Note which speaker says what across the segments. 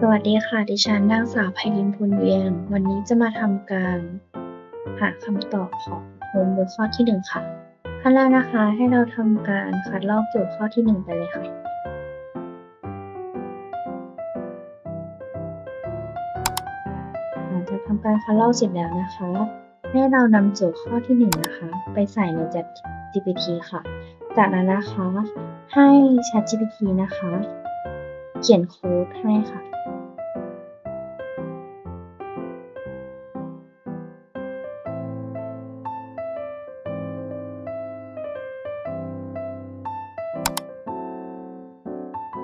Speaker 1: สวัสดีค่ะ ดิฉันนางสาวไพลินพูนเวียง วันนี้จะมาทำการ หาคำตอบของโฮมเวิร์กข้อที่1ค่ะ ขั้นแรกนะคะให้เราทำการคัดลอกโจทย์ข้อที่1ไปเลยค่ะ หลังจากทำการคัดลอกเสร็จแล้วนะคะ ให้เรานำโจทย์ข้อที่1นะคะ ไปใส่ใน ChatGPT ค่ะ จากนั้นนะคะ ให้ ChatGPT นะคะ เขียนโค้ดให้ค่ะ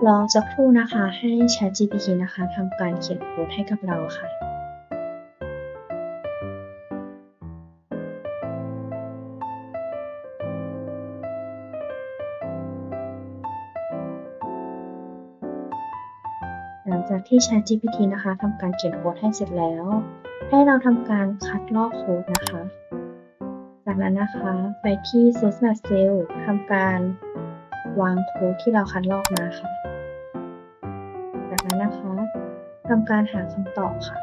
Speaker 1: รอสักครู่นะคะ ให้ ChatGPT นะคะทำการเขียนโค้ดให้กับเราค่ะ ลังจากที่ ChatGPT นะคะทำการเขียนโค้ดให้เสร็จแล้ว ให้เราทำการคัดลอกโค้ดนะคะ จากนั้นนะคะไปที่ Source Math Cell ทำการวางโค้ดที่เราคัดลอกมาค่ะ จากนั้นนะคะทำการหาคำตอบค่ะ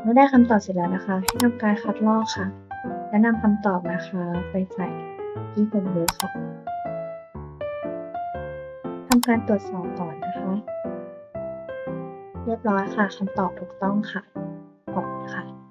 Speaker 1: เมื่อได้คำตอบเสร็จแล้วนะคะ ให้ทำการคัดลอกค่ะ และนำคำตอบนะคะ ไปใส่ที่บนเวิร์กค่ะ ทำการตรวจสอบก่อนนะคะ เรียบร้อยค่ะคำตอบถูกต้องค่ะ ขอบคุณค่ะ